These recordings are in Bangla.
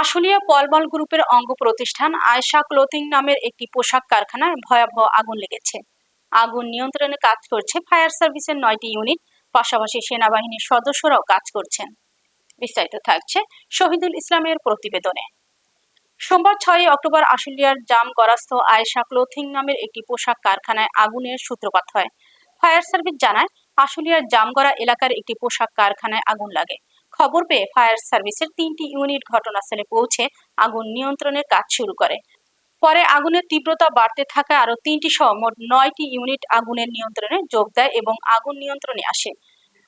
আশুলিয়া পলমল গ্রুপের অঙ্গ প্রতিষ্ঠান আয়শা ক্লোথিং নামের একটি পোশাক কারখানায় ভয়াবহ আগুন লেগেছে। আগুন নিয়ন্ত্রণে কাজ করছে ফায়ার সার্ভিসের নয়টি ইউনিট, পাশাপাশি সেনাবাহিনীর সদস্যরাও কাজ করছেন। বিস্তারিত থাকছে শহীদুল ইসলামের প্রতিবেদনে। সোমবার ছয়ই অক্টোবর আশুলিয়ার জামগরাস্থ আয়েশা ক্লোথিং নামের একটি পোশাক কারখানায় আগুনের সূত্রপাত হয়। ফায়ার সার্ভিস জানায় আশুলিয়ার জামগড়া এলাকার একটি পোশাক কারখানায় আগুন লাগে। খবর পেয়ে ফায়ার সার্ভিসের তিনটি ইউনিট ঘটনাস্থলে পৌঁছে আগুন নিয়ন্ত্রণের কাজ শুরু করে। পরে আগুনের তীব্রতা বাড়তে থাকা আরও তিনটি সহ মোট নয়টি ইউনিট আগুনের নিয়ন্ত্রণে যোগ দেয় এবং আগুন নিয়ন্ত্রণে আসে।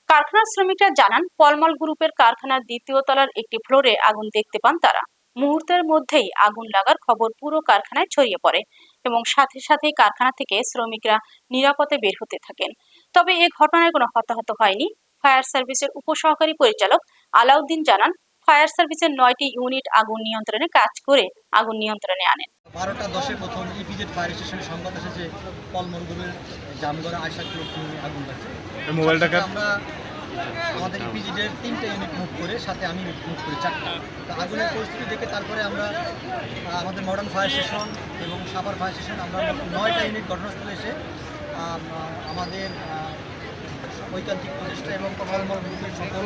কারখানার শ্রমিকরা জানান, পলমল গ্রুপের কারখানার দ্বিতীয় তলার একটি ফ্লোরে আগুন দেখতে পান তারা। মুহূর্তের মধ্যেই আগুন লাগার খবর পুরো কারখানায় ছড়িয়ে পড়ে এবং সাথে সাথে কারখানা থেকে শ্রমিকরা নিরাপদে বের হতে থাকেন। তবে এ ঘটনায় কোনো হতাহত হয়নি। ফায়ার সার্ভিসের উপসহকারী পরিচালক আলাউদ্দিন জানান ফায়ার সার্ভিসের নয়টি ইউনিট আগুন নিয়ন্ত্রণে কাজ করে আগুন নিয়ন্ত্রণে আনেন বারোটা দশে প্রথম ইপিজেড ফায়ার স্টেশনে সংবাদ এসেছে পলমলগুলোর জামগড়া আয়সা ক্লোক আগুন লাগছে। এই মোবাইলটা আমরা আমাদের ইপিজেডের তিনটে ইউনিট মুভ করে সাথে আমি মুভ করি চারটা। তো আগুনের পরিস্থিতি দেখে তারপরে আমরা আমাদের মডার্ন ফায়ার স্টেশন এবং সাভার ফায়ার স্টেশন আমরা নয়টা ইউনিট ঘটনাস্থলে এসে আমাদের ঐকান্তিক প্রচেষ্টা এবং গ্রুপের সকল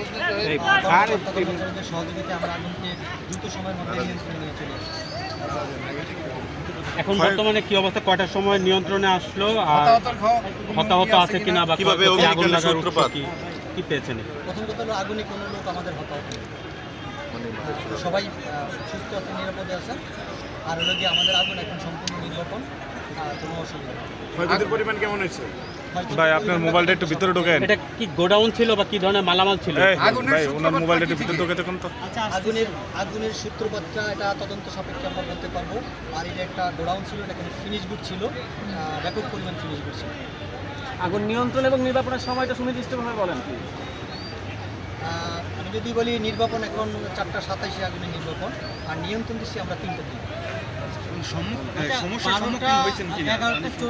কর্মচারীদের আমরা আগুনকে দ্রুত সময়ের মধ্যে নিয়ন্ত্রণে নিয়ে চলে আসি এখন বর্তমানে কি অবস্থা? কয়টার সময় নিয়ন্ত্রণে আসলো? আর হতাহত আছে কিনা বা কীভাবে আগুন লাগার সূত্রপাত? কি? কি পেয়েছেন? প্রথম কথা হলো আগুনে কোনো লোক আমাদের হতাহত সবাই সুস্থ আছে নিরাপদে আছে। আর হলো গিয়ে আমাদের আগুন এখন সম্পূর্ণ নির্বাপন আর কোনো অসুবিধা ক্ষয়ক্ষতির পরিমাণ কেমন হয়েছে? ভাই আপনার মোবাইলটা একটু ভিতরে ঢোকেন। এটা কি গোডাউন ছিল বা কি ধরনের মালামাল ছিল? ভাই ওনার মোবাইলটা একটু ভিতরে ঢোকে দেখুন তো। আচ্ছা আগুনের আগুনের সূত্রপাতটা এটা তদন্ত সাপেক্ষে আমরা বলতে পারব। আর এটা একটা গোডাউন ছিল এটা কোনো ফিনিশ গুড ছিল। ব্যাপক পরিমাণ ফিনিশ গুড ছিল। আগুন নিয়ন্ত্রণ এবং নির্বাপনের সময়টা সুনির্দিষ্টভাবে বলেন আমি যদি বলি নির্বাপন এখন চারটা সাতাইশে আগুনের নির্বাপন। আর নিয়ন্ত্রণ দিচ্ছি আমরা তিনটে দিন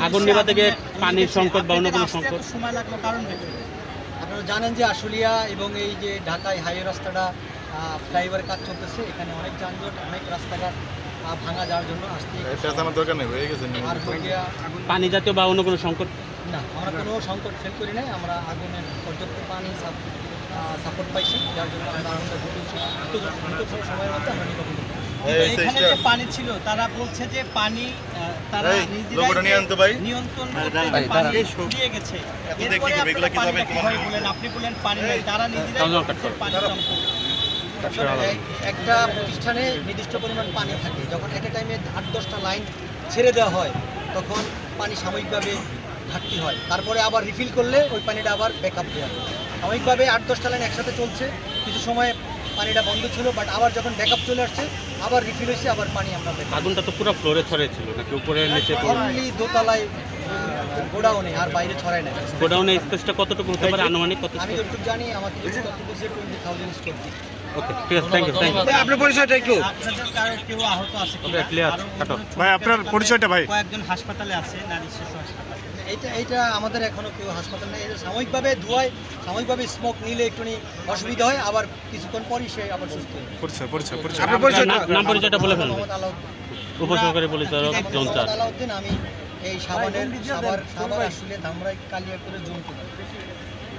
আগুন নেভাতে গিয়ে পানির সংকট বা অন্য কোনো সংকট? সময় লাগল কারণ আপনারা জানেন যে আশুলিয়া এবং এই যে ঢাকায় হাইওয়ে রাস্তাটা ফ্লাইওভারের কাজ চলতেছে এখানে অনেক যানজট অনেক রাস্তাঘাট ভাঙা যাওয়ার জন্য আসতে এটা আমার দরকার নেই হয়ে গেছে পানি জাতীয় বা অন্য কোনো সংকট? না আমরা কোনো সংকট ফেল করি নাই আমরা আগুনের পর্যাপ্ত পানি সাপোর্ট পাইছি যার জন্য আমরা সময়ের মধ্যে আমরা। এখানে যে পানি ছিল তারা বলছে যে পানি তারা। নিয়ন্ত্রণ পানি ফুরিয়ে গেছে। এরপরে আপনারা বলেন আপনি বলেন পানি নেই তারা নিজেরাই। পানি একটা প্রতিষ্ঠানে নির্দিষ্ট পরিমাণ পানি থাকে যখন একটা টাইমে আট দশটা লাইন ছেড়ে দেওয়া হয় তখন পানি সাময়িকভাবে ঘাটতি হয়। তারপরে আবার রিফিল করলে ওই পানিটা আবার ব্যাকআপ দেওয়া হয়। সাময়িকভাবে আট দশটা লাইন একসাথে চলছে কিছু সময় পানিটা বন্ধ ছিল বাট আবার যখন ব্যাকআপ চলে আসছে আবার রিফিল হয়েছে আবার পানি আমরা আগুনটা তো পুরো ফ্লোরে ছড়িয়েছিল নাকি উপরে নিচে অনলি দোতলায় গোডাউনে আর বাইরে ছড়ায় না গোডাউনে স্পেসটা কতটুকু হতে পারে? আনুমানিক কত আমি যতটুকু জানি আমাকে কিছু তথ্য দিয়েছে twenty thousand square feet okay ঠিক আছে থ্যাংক ইউ থ্যাংক ইউ আপনার পরিচয়টা একটু। কেউ আহত আছে ভাই, আপনার পরিচয়টা ভাই। কয়েকজন হাসপাতালে আছে নারী শিশু হাসপাতালে। এইটা এটা আমাদের এখনও কেউ হাসপাতাল নেই এটা সাময়িকভাবে ধোয়ায় সাময়িকভাবে স্মোক নিলে একটুখানি অসুবিধা হয় আবার কিছুক্ষণ পরই সে আবার সুস্থ হয় পরিচয় পরিচয় পরিচয়। নাম- নাম পরিচয়টা বলে ফেলুন। আলাউদ্দিন। উপসহকারী আলাউদ্দিন আমি এই সাবানের সাবার সাবার আসলে ধামরাই কালিয়াপুরের জমি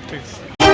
ঠিক আছে।